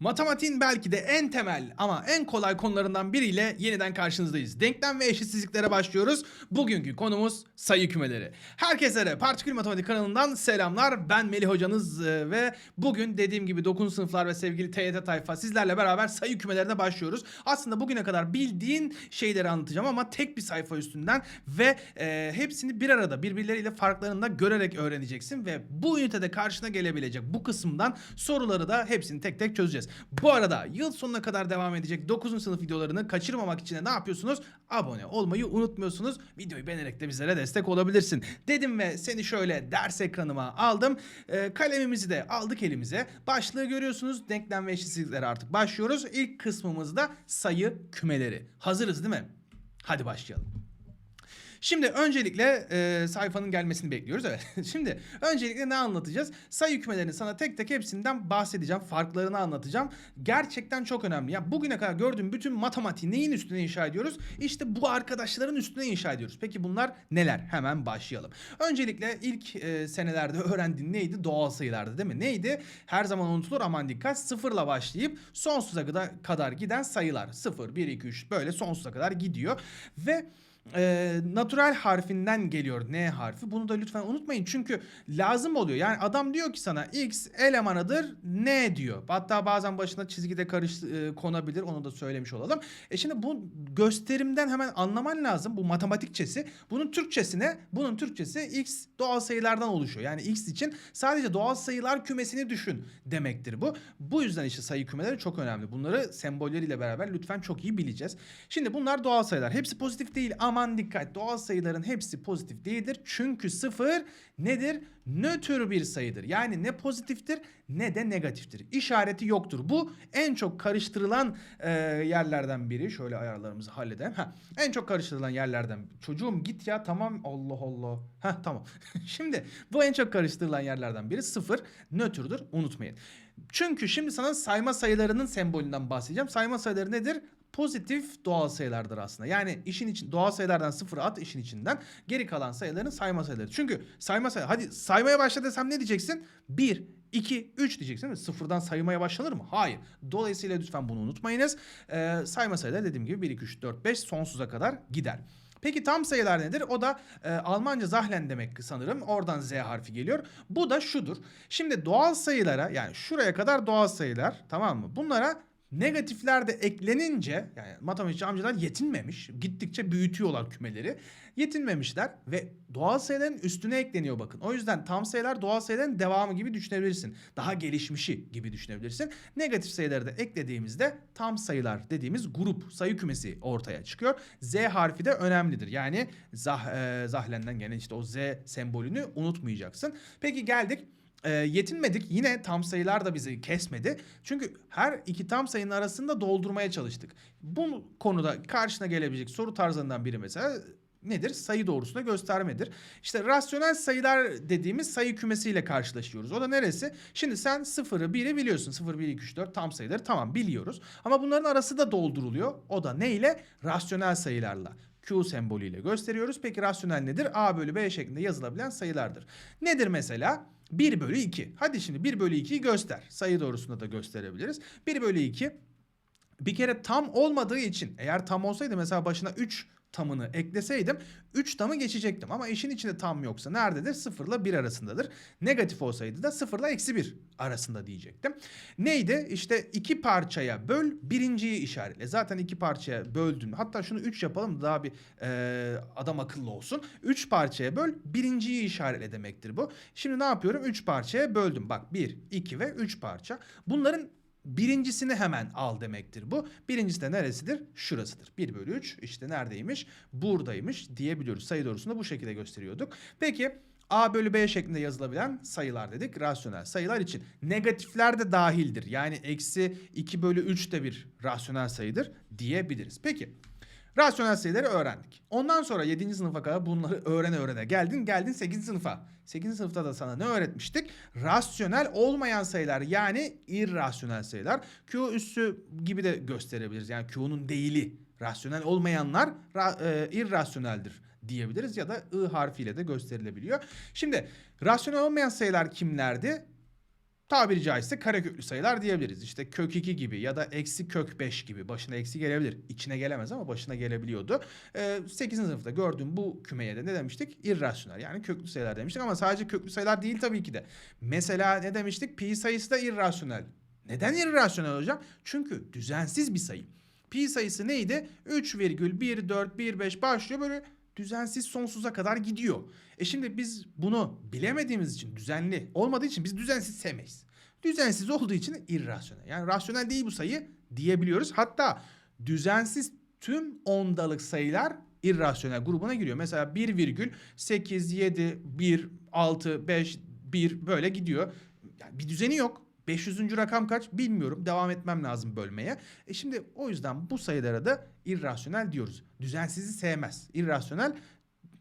Matematiğin belki de en temel ama en kolay konularından biriyle yeniden karşınızdayız. Denklem ve eşitsizliklere başlıyoruz. Bugünkü konumuz sayı kümeleri. Herkese Partikül Matematik kanalından selamlar. Ben Melih hocanız e, ve bugün dediğim gibi 9. sınıflar ve sevgili TYT tayfa sizlerle beraber sayı kümelerine başlıyoruz. Aslında bugüne kadar bildiğin şeyleri anlatacağım ama tek bir sayfa üstünden ve e, hepsini bir arada birbirleriyle farklarını da görerek öğreneceksin ve bu ünitede karşına gelebilecek bu kısımdan soruları da hepsini tek tek çözeceğiz. Bu arada yıl sonuna kadar devam edecek 9. sınıf videolarını kaçırmamak için de ne yapıyorsunuz? Abone olmayı unutmuyorsunuz. Videoyu beğenerek de bizlere destek olabilirsin. Dedim ve seni şöyle ders ekranıma aldım. Ee, kalemimizi de aldık elimize. Başlığı görüyorsunuz. Denklem ve eşitsizliklere artık başlıyoruz. İlk kısmımızda sayı kümeleri. Hazırız değil mi? Hadi başlayalım. Şimdi öncelikle e, sayfanın gelmesini bekliyoruz. Evet. Şimdi öncelikle ne anlatacağız? Sayı kümelerini sana tek tek hepsinden bahsedeceğim. Farklarını anlatacağım. Gerçekten çok önemli. Ya bugüne kadar gördüğüm bütün matematiği neyin üstüne inşa ediyoruz? İşte bu arkadaşların üstüne inşa ediyoruz. Peki bunlar neler? Hemen başlayalım. Öncelikle ilk e, senelerde öğrendiğin neydi? Doğal sayılardı değil mi? Neydi? Her zaman unutulur aman dikkat. Sıfırla başlayıp sonsuza kadar giden sayılar. Sıfır, bir, iki, üç böyle sonsuza kadar gidiyor. Ve e, natural harfinden geliyor N harfi. Bunu da lütfen unutmayın çünkü lazım oluyor. Yani adam diyor ki sana x elemanıdır N diyor. Hatta bazen başına çizgide karış e, konabilir. Onu da söylemiş olalım. E şimdi bu gösterimden hemen anlaman lazım. Bu matematikçesi. Bunun Türkçesine, bunun Türkçesi x doğal sayılardan oluşuyor. Yani x için sadece doğal sayılar kümesini düşün demektir bu. Bu yüzden işte sayı kümeleri çok önemli. Bunları sembolleriyle beraber lütfen çok iyi bileceğiz. Şimdi bunlar doğal sayılar. Hepsi pozitif değil. Aman dikkat. Doğal sayıların hepsi pozitif değildir. Çünkü sıfır nedir? Nötr bir sayıdır. Yani ne pozitiftir ne de negatiftir. İşareti yoktur. Bu en çok karıştırılan e, yerlerden biri. Şöyle ayarlarımızı halledelim. Ha, en çok karıştırılan yerlerden. Çocuğum git ya tamam. Allah Allah. Ha tamam. Şimdi bu en çok karıştırılan yerlerden biri sıfır nötrdür. Unutmayın. Çünkü şimdi sana sayma sayılarının sembolünden bahsedeceğim. Sayma sayıları nedir? Pozitif doğal sayılardır aslında. Yani işin için doğal sayılardan sıfır at işin içinden. Geri kalan sayıların sayma sayıları. Çünkü sayma sayı hadi saymaya başla desem ne diyeceksin? 1 2, 3 diyeceksin değil mi? Sıfırdan saymaya başlanır mı? Hayır. Dolayısıyla lütfen bunu unutmayınız. Ee, sayma sayıları dediğim gibi 1, 2, 3, 4, 5 sonsuza kadar gider. Peki tam sayılar nedir? O da e, Almanca zahlen demek sanırım. Oradan Z harfi geliyor. Bu da şudur. Şimdi doğal sayılara yani şuraya kadar doğal sayılar tamam mı? Bunlara Negatifler de eklenince yani matematikçi amcalar yetinmemiş. Gittikçe büyütüyorlar kümeleri. Yetinmemişler ve doğal sayıların üstüne ekleniyor bakın. O yüzden tam sayılar doğal sayıların devamı gibi düşünebilirsin. Daha gelişmişi gibi düşünebilirsin. Negatif sayıları da eklediğimizde tam sayılar dediğimiz grup sayı kümesi ortaya çıkıyor. Z harfi de önemlidir. Yani zah, e, zahlenden gelen işte o Z sembolünü unutmayacaksın. Peki geldik e, yetinmedik. Yine tam sayılar da bizi kesmedi. Çünkü her iki tam sayının arasında doldurmaya çalıştık. Bu konuda karşına gelebilecek soru tarzlarından biri mesela nedir? Sayı doğrusunda göstermedir. İşte rasyonel sayılar dediğimiz sayı kümesiyle karşılaşıyoruz. O da neresi? Şimdi sen 0'ı 1'i biliyorsun. 0, 1, 2, 3, 4 tam sayıları tamam biliyoruz. Ama bunların arası da dolduruluyor. O da neyle? Rasyonel sayılarla. Q sembolüyle gösteriyoruz. Peki rasyonel nedir? A bölü B şeklinde yazılabilen sayılardır. Nedir mesela? 1 bölü 2. Hadi şimdi 1 bölü 2'yi göster. Sayı doğrusunda da gösterebiliriz. 1 bölü 2 bir kere tam olmadığı için eğer tam olsaydı mesela başına 3 tamını ekleseydim 3 tamı geçecektim. Ama işin içinde tam yoksa nerededir? 0 ile 1 arasındadır. Negatif olsaydı da 0 ile eksi 1 arasında diyecektim. Neydi? İşte iki parçaya böl birinciyi işaretle. Zaten iki parçaya böldün. Hatta şunu 3 yapalım daha bir e, adam akıllı olsun. 3 parçaya böl birinciyi işaretle demektir bu. Şimdi ne yapıyorum? 3 parçaya böldüm. Bak 1, 2 ve 3 parça. Bunların Birincisini hemen al demektir bu. Birincisi de neresidir? Şurasıdır. 1 bölü 3 işte neredeymiş? Buradaymış diyebiliyoruz. Sayı doğrusunda bu şekilde gösteriyorduk. Peki A bölü B şeklinde yazılabilen sayılar dedik. Rasyonel sayılar için. Negatifler de dahildir. Yani eksi 2 bölü 3 de bir rasyonel sayıdır diyebiliriz. Peki Rasyonel sayıları öğrendik. Ondan sonra 7. sınıfa kadar bunları öğrene öğrene geldin. Geldin 8. sınıfa. 8. sınıfta da sana ne öğretmiştik? Rasyonel olmayan sayılar yani irrasyonel sayılar. Q üssü gibi de gösterebiliriz. Yani Q'nun değili. Rasyonel olmayanlar ra, e, irrasyoneldir diyebiliriz ya da I harfiyle de gösterilebiliyor. Şimdi rasyonel olmayan sayılar kimlerdi? Tabiri caizse kareköklü sayılar diyebiliriz. İşte kök 2 gibi ya da eksi kök 5 gibi başına eksi gelebilir. İçine gelemez ama başına gelebiliyordu. Ee, 8. sınıfta gördüğüm bu kümeye de ne demiştik? İrrasyonel yani köklü sayılar demiştik ama sadece köklü sayılar değil tabii ki de. Mesela ne demiştik? Pi sayısı da irrasyonel. Neden irrasyonel hocam? Çünkü düzensiz bir sayı. Pi sayısı neydi? 3,1415 başlıyor böyle düzensiz sonsuza kadar gidiyor. E şimdi biz bunu bilemediğimiz için düzenli olmadığı için biz düzensiz sevmeyiz. Düzensiz olduğu için irrasyonel. Yani rasyonel değil bu sayı diyebiliyoruz. Hatta düzensiz tüm ondalık sayılar irrasyonel grubuna giriyor. Mesela 1,8, 7, 1, 6, 5, 1 böyle gidiyor. Yani bir düzeni yok. 500. rakam kaç bilmiyorum. Devam etmem lazım bölmeye. E şimdi o yüzden bu sayılara da irrasyonel diyoruz. Düzensizi sevmez. İrrasyonel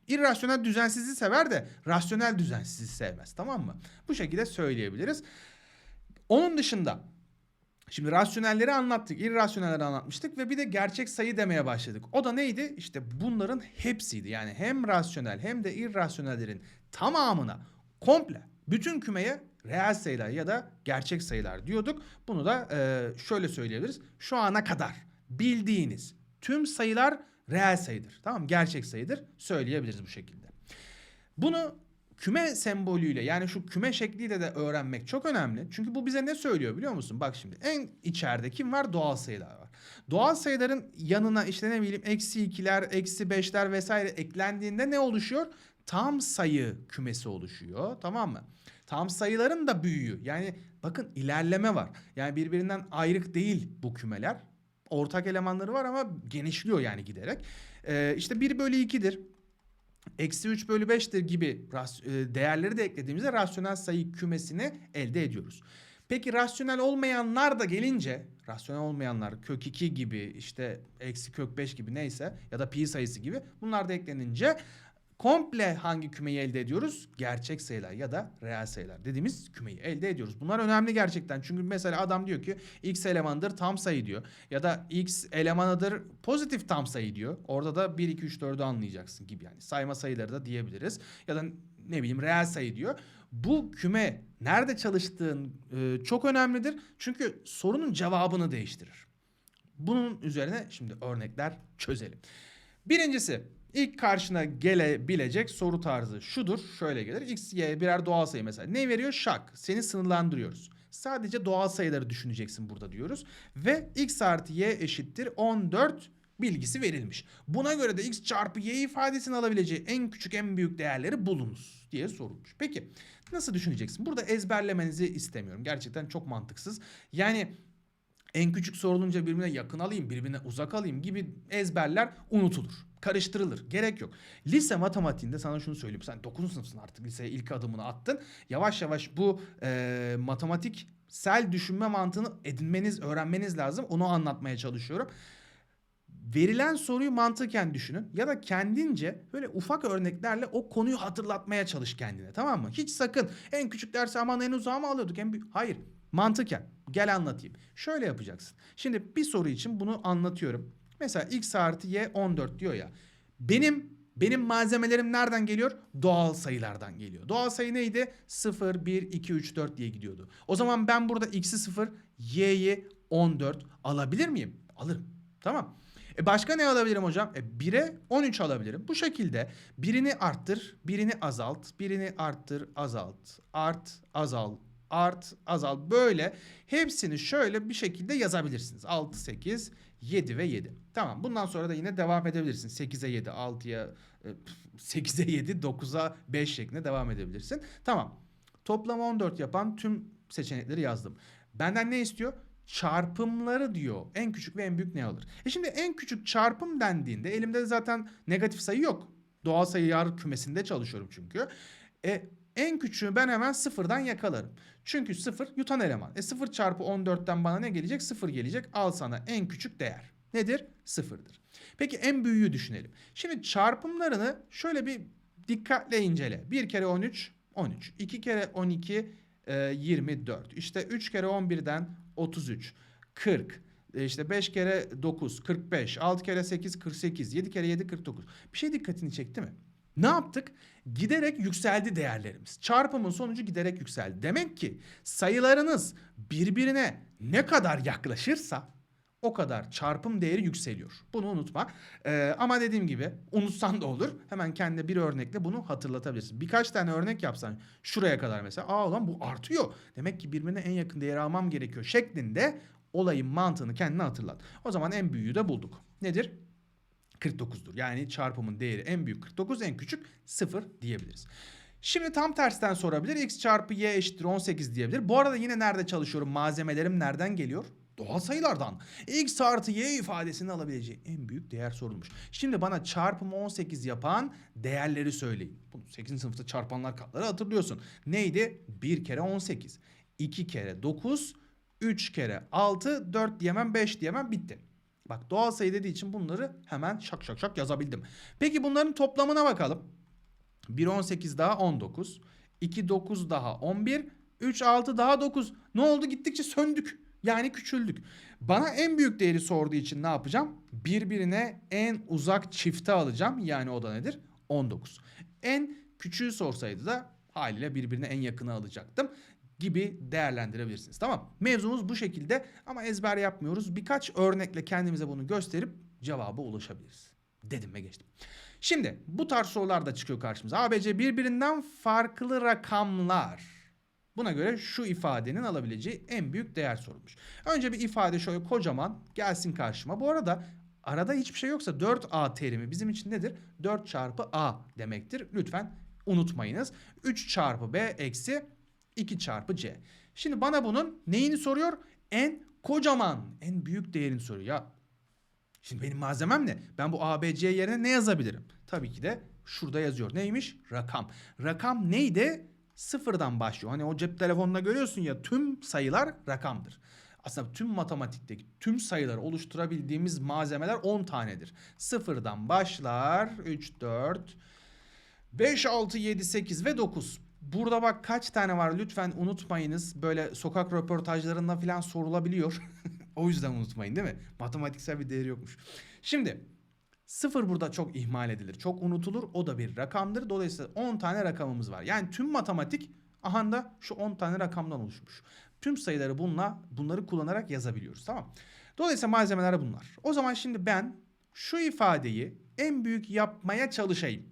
İrrasyonel düzensizi sever de rasyonel düzensizi sevmez. Tamam mı? Bu şekilde söyleyebiliriz. Onun dışında Şimdi rasyonelleri anlattık, irrasyonelleri anlatmıştık ve bir de gerçek sayı demeye başladık. O da neydi? İşte bunların hepsiydi. Yani hem rasyonel hem de irrasyonellerin tamamına komple bütün kümeye reel sayılar ya da gerçek sayılar diyorduk. Bunu da e, şöyle söyleyebiliriz. Şu ana kadar bildiğiniz tüm sayılar reel sayıdır. Tamam Gerçek sayıdır söyleyebiliriz bu şekilde. Bunu küme sembolüyle yani şu küme şekliyle de öğrenmek çok önemli. Çünkü bu bize ne söylüyor biliyor musun? Bak şimdi en içeride kim var? Doğal sayılar var. Doğal sayıların yanına işte ne bileyim eksi ikiler, eksi beşler vesaire eklendiğinde ne oluşuyor? Tam sayı kümesi oluşuyor tamam mı? Tam sayıların da büyüğü yani bakın ilerleme var. Yani birbirinden ayrık değil bu kümeler. Ortak elemanları var ama genişliyor yani giderek. Ee, işte 1 bölü 2'dir eksi 3 bölü 5'tir gibi e, değerleri de eklediğimizde rasyonel sayı kümesini elde ediyoruz. Peki rasyonel olmayanlar da gelince rasyonel olmayanlar kök 2 gibi işte eksi kök 5 gibi neyse ya da pi sayısı gibi bunlar da eklenince komple hangi kümeyi elde ediyoruz? Gerçek sayılar ya da reel sayılar dediğimiz kümeyi elde ediyoruz. Bunlar önemli gerçekten. Çünkü mesela adam diyor ki x elemanıdır tam sayı diyor. Ya da x elemanıdır pozitif tam sayı diyor. Orada da 1, 2, 3, 4'ü anlayacaksın gibi yani. Sayma sayıları da diyebiliriz. Ya da ne bileyim reel sayı diyor. Bu küme nerede çalıştığın e, çok önemlidir. Çünkü sorunun cevabını değiştirir. Bunun üzerine şimdi örnekler çözelim. Birincisi ilk karşına gelebilecek soru tarzı şudur. Şöyle gelir. X, Y birer doğal sayı mesela. Ne veriyor? Şak. Seni sınırlandırıyoruz. Sadece doğal sayıları düşüneceksin burada diyoruz. Ve x artı y eşittir 14 bilgisi verilmiş. Buna göre de x çarpı y ifadesini alabileceği en küçük en büyük değerleri bulunuz diye sorulmuş. Peki nasıl düşüneceksin? Burada ezberlemenizi istemiyorum. Gerçekten çok mantıksız. Yani en küçük sorulunca birbirine yakın alayım, birbirine uzak alayım gibi ezberler unutulur. Karıştırılır. Gerek yok. Lise matematiğinde sana şunu söyleyeyim. Sen 9. sınıfsın artık liseye ilk adımını attın. Yavaş yavaş bu e, matematiksel düşünme mantığını edinmeniz, öğrenmeniz lazım. Onu anlatmaya çalışıyorum. Verilen soruyu mantıken düşünün ya da kendince böyle ufak örneklerle o konuyu hatırlatmaya çalış kendine tamam mı? Hiç sakın en küçük dersi aman en uzağı mı alıyorduk en büyük. Hayır mantıken gel anlatayım. Şöyle yapacaksın. Şimdi bir soru için bunu anlatıyorum. Mesela x artı y 14 diyor ya. Benim benim malzemelerim nereden geliyor? Doğal sayılardan geliyor. Doğal sayı neydi? 0, 1, 2, 3, 4 diye gidiyordu. O zaman ben burada x'i 0, y'yi 14 alabilir miyim? Alırım. Tamam. E başka ne alabilirim hocam? E 1'e 13 alabilirim. Bu şekilde birini arttır, birini azalt, birini arttır, azalt, art, azal, art, azal böyle hepsini şöyle bir şekilde yazabilirsiniz. 6, 8, 7 ve 7. Tamam bundan sonra da yine devam edebilirsin. 8'e 7, 6'ya 8'e 7, 9'a 5 şeklinde devam edebilirsin. Tamam. Toplam 14 yapan tüm seçenekleri yazdım. Benden ne istiyor? Çarpımları diyor. En küçük ve en büyük ne alır? E şimdi en küçük çarpım dendiğinde elimde zaten negatif sayı yok. Doğal sayı yar kümesinde çalışıyorum çünkü. E en küçüğü ben hemen sıfırdan yakalarım. Çünkü sıfır yutan eleman. E sıfır çarpı 14'ten bana ne gelecek? Sıfır gelecek. Al sana en küçük değer. Nedir? Sıfırdır. Peki en büyüğü düşünelim. Şimdi çarpımlarını şöyle bir dikkatle incele. 1 kere 13, 13. 2 kere 12, e, 24. İşte 3 kere 11'den 33, 40. E işte 5 kere 9, 45. 6 kere 8, 48. 7 kere 7, 49. Bir şey dikkatini çekti mi? Ne yaptık? Giderek yükseldi değerlerimiz. Çarpımın sonucu giderek yükseldi. Demek ki sayılarınız birbirine ne kadar yaklaşırsa o kadar çarpım değeri yükseliyor. Bunu unutma. Ee, ama dediğim gibi unutsan da olur. Hemen kendine bir örnekle bunu hatırlatabilirsin. Birkaç tane örnek yapsan şuraya kadar mesela. Aa lan bu artıyor. Demek ki birbirine en yakın değeri almam gerekiyor şeklinde olayın mantığını kendine hatırlat. O zaman en büyüğü de bulduk. Nedir? 49'dur. Yani çarpımın değeri en büyük 49, en küçük 0 diyebiliriz. Şimdi tam tersten sorabilir. X çarpı Y eşittir 18 diyebilir. Bu arada yine nerede çalışıyorum? Malzemelerim nereden geliyor? Doğal sayılardan. X artı Y ifadesini alabileceği en büyük değer sorulmuş. Şimdi bana çarpımı 18 yapan değerleri söyleyin. Bunu 8. sınıfta çarpanlar katları hatırlıyorsun. Neydi? 1 kere 18. 2 kere 9. 3 kere 6. 4 diyemem 5 diyemem bitti. Bak doğal sayı dediği için bunları hemen şak şak şak yazabildim. Peki bunların toplamına bakalım. 1 18 daha 19. 2 9 daha 11. 3 6 daha 9. Ne oldu? Gittikçe söndük. Yani küçüldük. Bana en büyük değeri sorduğu için ne yapacağım? Birbirine en uzak çifte alacağım. Yani o da nedir? 19. En küçüğü sorsaydı da haliyle birbirine en yakını alacaktım gibi değerlendirebilirsiniz. Tamam. Mevzumuz bu şekilde ama ezber yapmıyoruz. Birkaç örnekle kendimize bunu gösterip cevaba ulaşabiliriz. Dedim ve geçtim. Şimdi bu tarz sorular da çıkıyor karşımıza. ABC birbirinden farklı rakamlar. Buna göre şu ifadenin alabileceği en büyük değer sorulmuş. Önce bir ifade şöyle kocaman gelsin karşıma. Bu arada arada hiçbir şey yoksa 4A terimi bizim için nedir? 4 çarpı A demektir. Lütfen unutmayınız. 3 çarpı B eksi 2 çarpı C. Şimdi bana bunun neyini soruyor? En kocaman, en büyük değerini soruyor. Ya şimdi benim malzemem ne? Ben bu ABC yerine ne yazabilirim? Tabii ki de şurada yazıyor. Neymiş? Rakam. Rakam neydi? Sıfırdan başlıyor. Hani o cep telefonunda görüyorsun ya tüm sayılar rakamdır. Aslında tüm matematikteki tüm sayıları oluşturabildiğimiz malzemeler 10 tanedir. Sıfırdan başlar 3, 4, 5, 6, 7, 8 ve 9. Burada bak kaç tane var lütfen unutmayınız. Böyle sokak röportajlarında falan sorulabiliyor. o yüzden unutmayın değil mi? Matematiksel bir değeri yokmuş. Şimdi sıfır burada çok ihmal edilir. Çok unutulur. O da bir rakamdır. Dolayısıyla 10 tane rakamımız var. Yani tüm matematik aha da şu 10 tane rakamdan oluşmuş. Tüm sayıları bununla bunları kullanarak yazabiliyoruz. Tamam. Dolayısıyla malzemeler bunlar. O zaman şimdi ben şu ifadeyi en büyük yapmaya çalışayım.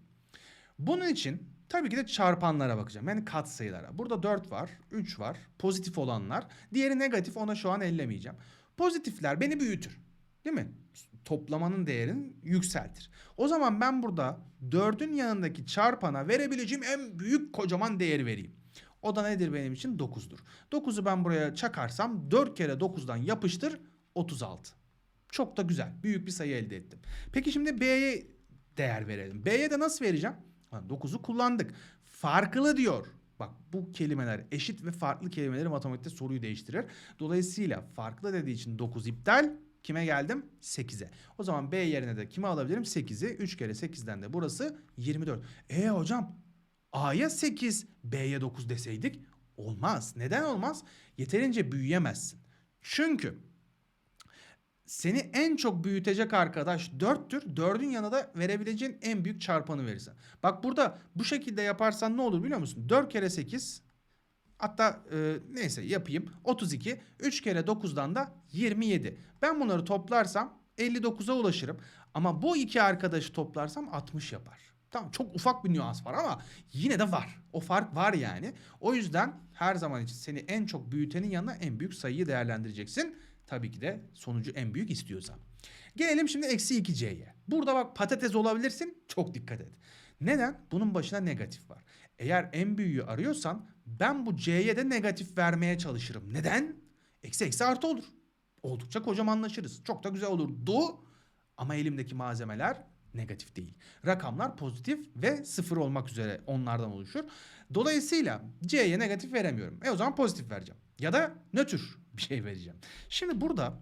Bunun için tabii ki de çarpanlara bakacağım. Yani katsayılara. Burada 4 var, 3 var. Pozitif olanlar. Diğeri negatif ona şu an ellemeyeceğim. Pozitifler beni büyütür. Değil mi? Toplamanın değerini yükseltir. O zaman ben burada 4'ün yanındaki çarpana verebileceğim en büyük kocaman değeri vereyim. O da nedir benim için? 9'dur. 9'u ben buraya çakarsam 4 kere 9'dan yapıştır 36. Çok da güzel. Büyük bir sayı elde ettim. Peki şimdi B'ye değer verelim. B'ye de nasıl vereceğim? 9'u kullandık. Farklı diyor. Bak bu kelimeler eşit ve farklı kelimeleri matematikte soruyu değiştirir. Dolayısıyla farklı dediği için 9 iptal. Kime geldim? 8'e. O zaman B yerine de kime alabilirim? 8'i. 3 kere 8'den de burası 24. E hocam A'ya 8, B'ye 9 deseydik olmaz. Neden olmaz? Yeterince büyüyemezsin. Çünkü seni en çok büyütecek arkadaş 4'tür. 4'ün yanına da verebileceğin en büyük çarpanı verirsen. Bak burada bu şekilde yaparsan ne olur biliyor musun? 4 kere 8 hatta e, neyse yapayım 32 3 kere 9'dan da 27. Ben bunları toplarsam 59'a ulaşırım. Ama bu iki arkadaşı toplarsam 60 yapar. Tamam çok ufak bir nüans var ama yine de var. O fark var yani. O yüzden her zaman için seni en çok büyütenin yanına en büyük sayıyı değerlendireceksin. Tabii ki de sonucu en büyük istiyorsan. Gelelim şimdi eksi 2c'ye. Burada bak patates olabilirsin. Çok dikkat et. Neden? Bunun başına negatif var. Eğer en büyüğü arıyorsan ben bu c'ye de negatif vermeye çalışırım. Neden? Eksi eksi artı olur. Oldukça kocamanlaşırız. Çok da güzel olurdu. Ama elimdeki malzemeler negatif değil. Rakamlar pozitif ve sıfır olmak üzere onlardan oluşur. Dolayısıyla C'ye negatif veremiyorum. E o zaman pozitif vereceğim. Ya da nötr bir şey vereceğim. Şimdi burada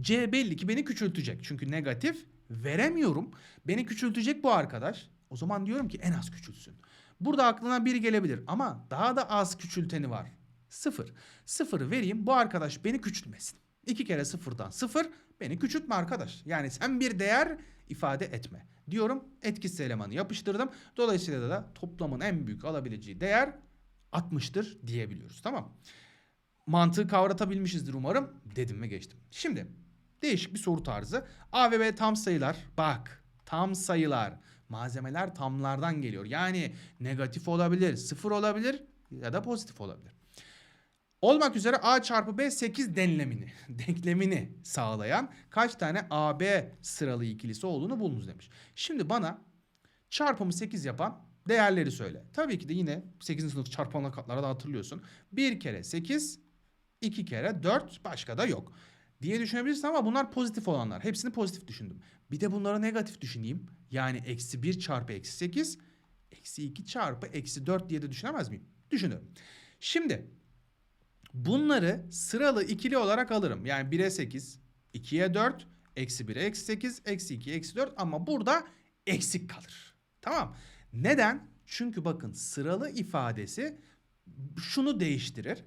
C belli ki beni küçültecek. Çünkü negatif veremiyorum. Beni küçültecek bu arkadaş. O zaman diyorum ki en az küçülsün. Burada aklına bir gelebilir ama daha da az küçülteni var. Sıfır. Sıfır vereyim bu arkadaş beni küçültmesin. 2 kere sıfırdan sıfır beni küçültme arkadaş. Yani sen bir değer ifade etme. Diyorum etkisiz elemanı yapıştırdım. Dolayısıyla da toplamın en büyük alabileceği değer 60'tır diyebiliyoruz. Tamam. Mantığı kavratabilmişizdir umarım dedim ve geçtim. Şimdi değişik bir soru tarzı. A ve B tam sayılar. Bak tam sayılar. Malzemeler tamlardan geliyor. Yani negatif olabilir, sıfır olabilir ya da pozitif olabilir. Olmak üzere A çarpı B 8 denlemini, denklemini sağlayan kaç tane AB sıralı ikilisi olduğunu bulunuz demiş. Şimdi bana çarpımı 8 yapan değerleri söyle. Tabii ki de yine 8. sınıf çarpanla katlara da hatırlıyorsun. 1 kere 8, 2 kere 4 başka da yok diye düşünebilirsin ama bunlar pozitif olanlar. Hepsini pozitif düşündüm. Bir de bunları negatif düşüneyim. Yani eksi 1 çarpı eksi 8, eksi 2 çarpı eksi 4 diye de düşünemez miyim? Düşünüyorum. Şimdi bunları sıralı ikili olarak alırım. Yani 1'e 8, 2'ye 4, eksi 1'e eksi 8, eksi 2, eksi 4 ama burada eksik kalır. Tamam. Neden? Çünkü bakın sıralı ifadesi şunu değiştirir.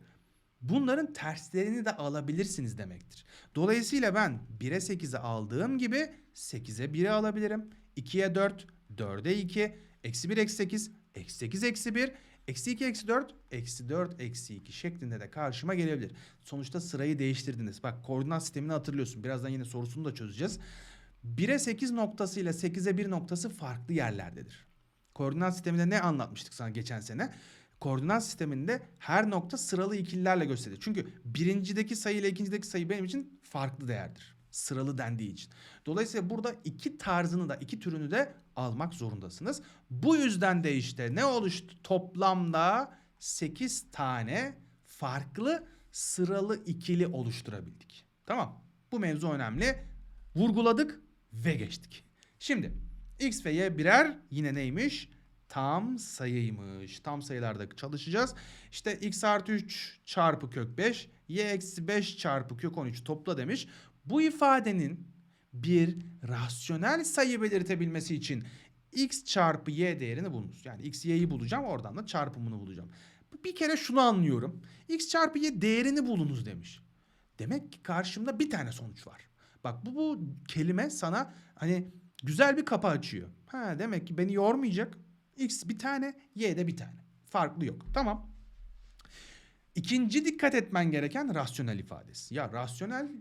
Bunların terslerini de alabilirsiniz demektir. Dolayısıyla ben 1'e 8'e aldığım gibi 8'e 1'i alabilirim. 2'ye 4, 4'e 2, eksi 1 eksi 8, eksi 8 eksi 1, eksi 2 eksi 4, eksi 4 eksi 2 şeklinde de karşıma gelebilir. Sonuçta sırayı değiştirdiniz. Bak koordinat sistemini hatırlıyorsun. Birazdan yine sorusunu da çözeceğiz. 1'e 8 noktası ile 8'e 1 noktası farklı yerlerdedir. Koordinat sisteminde ne anlatmıştık sana geçen sene? Koordinat sisteminde her nokta sıralı ikililerle gösterilir. Çünkü birincideki sayı ile ikincideki sayı benim için farklı değerdir. Sıralı dendiği için. Dolayısıyla burada iki tarzını da iki türünü de almak zorundasınız. Bu yüzden de işte ne oluştu? Toplamda 8 tane farklı sıralı ikili oluşturabildik. Tamam. Bu mevzu önemli. Vurguladık ve geçtik. Şimdi x ve y birer yine neymiş? Tam sayıymış. Tam sayılarda çalışacağız. İşte x artı 3 çarpı kök 5, y eksi 5 çarpı kök 13 topla demiş. Bu ifadenin bir rasyonel sayı belirtebilmesi için x çarpı y değerini bulunuz. Yani x y'yi bulacağım oradan da çarpımını bulacağım. Bir kere şunu anlıyorum. x çarpı y değerini bulunuz demiş. Demek ki karşımda bir tane sonuç var. Bak bu, bu kelime sana hani güzel bir kapı açıyor. Ha demek ki beni yormayacak. X bir tane, Y de bir tane. Farklı yok. Tamam. İkinci dikkat etmen gereken rasyonel ifadesi. Ya rasyonel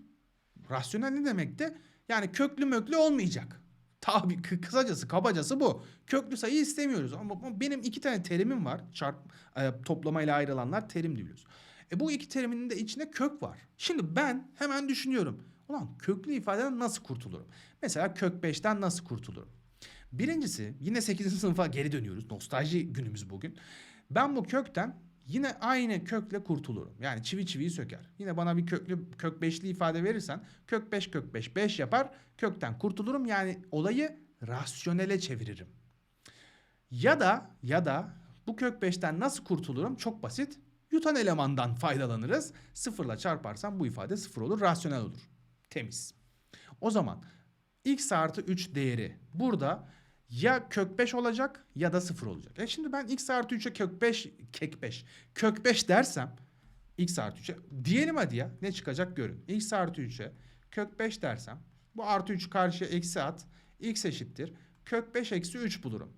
rasyonel ne demek de yani köklü möklü olmayacak. Tabi kısacası kabacası bu. Köklü sayı istemiyoruz ama benim iki tane terimim var. Çarp e, toplamayla ayrılanlar terim diyoruz. E bu iki terimin de içinde kök var. Şimdi ben hemen düşünüyorum. Ulan köklü ifadeden nasıl kurtulurum? Mesela kök 5'ten nasıl kurtulurum? Birincisi yine 8. sınıfa geri dönüyoruz. Nostalji günümüz bugün. Ben bu kökten yine aynı kökle kurtulurum. Yani çivi çiviyi söker. Yine bana bir köklü kök 5'li ifade verirsen kök 5 kök 5 5 yapar. Kökten kurtulurum. Yani olayı rasyonele çeviririm. Ya da ya da bu kök 5'ten nasıl kurtulurum? Çok basit. Yutan elemandan faydalanırız. Sıfırla çarparsam bu ifade sıfır olur. Rasyonel olur. Temiz. O zaman x artı 3 değeri burada ya kök 5 olacak ya da 0 olacak. E şimdi ben x artı 3'e kök 5, kek 5, kök 5 dersem x artı 3'e diyelim hadi ya ne çıkacak görün. x artı 3'e kök 5 dersem bu artı 3 karşıya eksi at x eşittir kök 5 eksi 3 bulurum.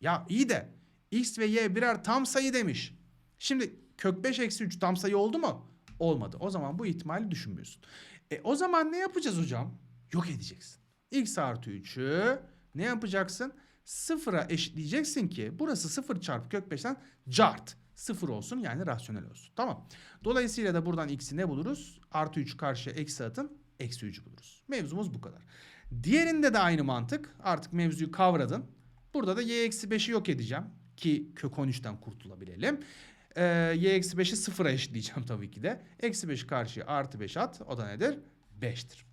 Ya iyi de x ve y birer tam sayı demiş. Şimdi kök 5 eksi 3 tam sayı oldu mu? Olmadı. O zaman bu ihtimali düşünmüyorsun. E o zaman ne yapacağız hocam? Yok edeceksin. X artı 3'ü ne yapacaksın? Sıfıra eşitleyeceksin ki burası sıfır çarpı kök 5'ten cart. Sıfır olsun yani rasyonel olsun. Tamam. Dolayısıyla da buradan x'i ne buluruz? Artı 3 karşıya eksi atın. Eksi 3'ü buluruz. Mevzumuz bu kadar. Diğerinde de aynı mantık. Artık mevzuyu kavradın. Burada da y eksi 5'i yok edeceğim. Ki kök 13'ten kurtulabilelim. Ee, y eksi 5'i sıfıra eşitleyeceğim tabii ki de. Eksi 5'i karşıya artı 5 at. O da nedir? 5'tir.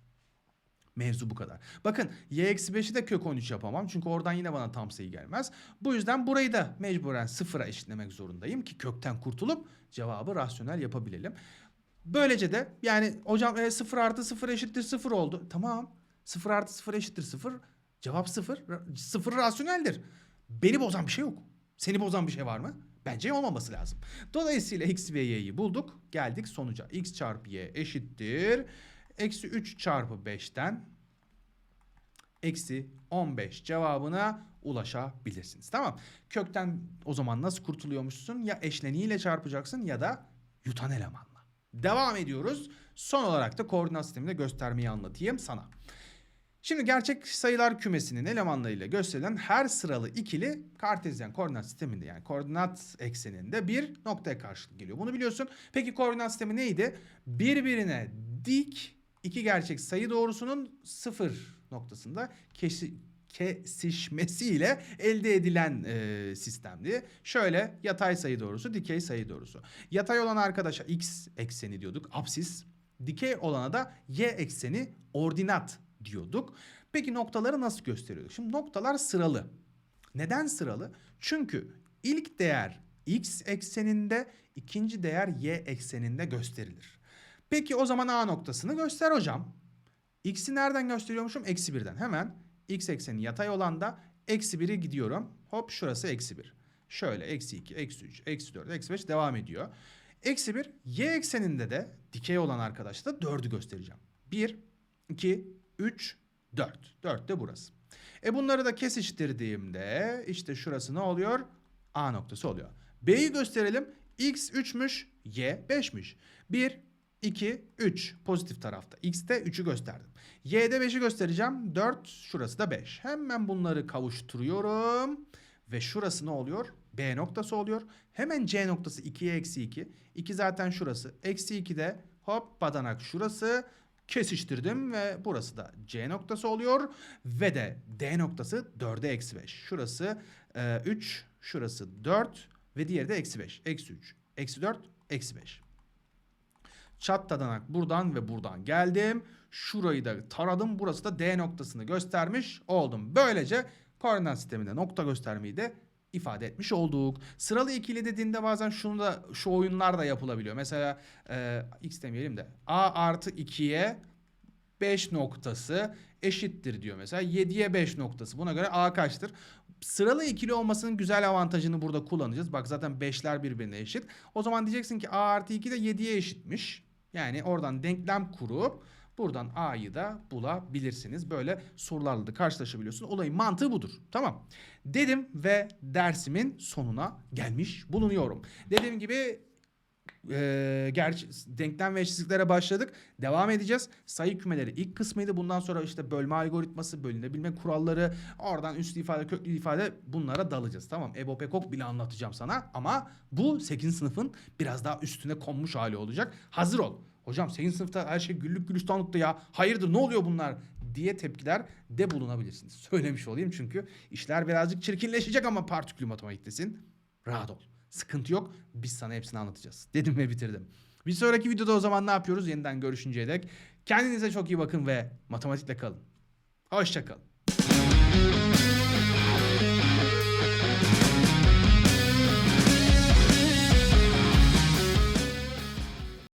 Mevzu bu kadar. Bakın y eksi 5'i de kök 13 yapamam. Çünkü oradan yine bana tam sayı gelmez. Bu yüzden burayı da mecburen sıfıra eşitlemek zorundayım ki kökten kurtulup cevabı rasyonel yapabilelim. Böylece de yani hocam e, 0 artı 0 eşittir 0 oldu. Tamam. 0 artı 0 eşittir 0. Cevap 0. 0 rasyoneldir. Beni bozan bir şey yok. Seni bozan bir şey var mı? Bence olmaması lazım. Dolayısıyla x ve y'yi bulduk. Geldik sonuca. x çarpı y eşittir eksi 3 çarpı 5'ten eksi 15 cevabına ulaşabilirsiniz. Tamam. Kökten o zaman nasıl kurtuluyormuşsun? Ya eşleniğiyle çarpacaksın ya da yutan elemanla. Devam ediyoruz. Son olarak da koordinat sisteminde göstermeyi anlatayım sana. Şimdi gerçek sayılar kümesinin elemanlarıyla gösterilen her sıralı ikili kartezyen koordinat sisteminde yani koordinat ekseninde bir noktaya karşılık geliyor. Bunu biliyorsun. Peki koordinat sistemi neydi? Birbirine dik iki gerçek sayı doğrusunun sıfır noktasında kesi, kesişmesiyle elde edilen e, sistemdi. Şöyle yatay sayı doğrusu, dikey sayı doğrusu. Yatay olan arkadaşa x ekseni diyorduk, apsis. Dikey olana da y ekseni ordinat diyorduk. Peki noktaları nasıl gösteriyorduk? Şimdi noktalar sıralı. Neden sıralı? Çünkü ilk değer x ekseninde, ikinci değer y ekseninde gösterilir. Peki o zaman A noktasını göster hocam. X'i nereden gösteriyormuşum? Eksi birden. Hemen x ekseni yatay olan da eksi 1'e gidiyorum. Hop şurası eksi 1. Şöyle eksi 2, eksi 3, eksi 4, eksi 5 devam ediyor. Eksi 1 y ekseninde de dikey olan arkadaşta 4'ü göstereceğim. 1, 2, 3, 4. 4 de burası. E bunları da kesiştirdiğimde işte şurası ne oluyor? A noktası oluyor. B'yi gösterelim. X 3'müş, Y 5'miş. 1, 2, 3 pozitif tarafta. X'te 3'ü gösterdim. Y'de 5'i göstereceğim. 4, şurası da 5. Hemen bunları kavuşturuyorum. Ve şurası ne oluyor? B noktası oluyor. Hemen C noktası 2'ye eksi 2. 2 zaten şurası. Eksi 2 de hop badanak şurası. Kesiştirdim ve burası da C noktası oluyor. Ve de D noktası 4'e eksi 5. Şurası e, 3, şurası 4 ve diğeri de eksi 5. Eksi 3, eksi 4, eksi 5. Çat tadanak buradan ve buradan geldim. Şurayı da taradım. Burası da D noktasını göstermiş oldum. Böylece koordinat sisteminde nokta göstermeyi de ifade etmiş olduk. Sıralı ikili dediğinde bazen şunu da şu oyunlar da yapılabiliyor. Mesela e, x demeyelim de a artı 2'ye 5 noktası eşittir diyor mesela. 7'ye 5 noktası. Buna göre a kaçtır? Sıralı ikili olmasının güzel avantajını burada kullanacağız. Bak zaten 5'ler birbirine eşit. O zaman diyeceksin ki a artı 2 de 7'ye eşitmiş. Yani oradan denklem kurup buradan a'yı da bulabilirsiniz. Böyle sorularla da karşılaşabiliyorsun. Olayın mantığı budur. Tamam. Dedim ve dersimin sonuna gelmiş bulunuyorum. Dediğim gibi e, gerçi denklem ve eşitsizliklere başladık. Devam edeceğiz. Sayı kümeleri ilk kısmıydı. Bundan sonra işte bölme algoritması, bölünebilme kuralları, oradan üslü ifade, köklü ifade bunlara dalacağız. Tamam. Ebo Pekok bile anlatacağım sana ama bu 8. sınıfın biraz daha üstüne konmuş hali olacak. Hazır ol. Hocam 8. sınıfta her şey güllük gülistanlıkta ya. Hayırdır ne oluyor bunlar diye tepkiler de bulunabilirsiniz. Söylemiş olayım çünkü işler birazcık çirkinleşecek ama partikül matematiktesin. Rahat ol. Sıkıntı yok. Biz sana hepsini anlatacağız. Dedim ve bitirdim. Bir sonraki videoda o zaman ne yapıyoruz? Yeniden görüşünceye dek. Kendinize çok iyi bakın ve matematikle kalın. Hoşçakalın.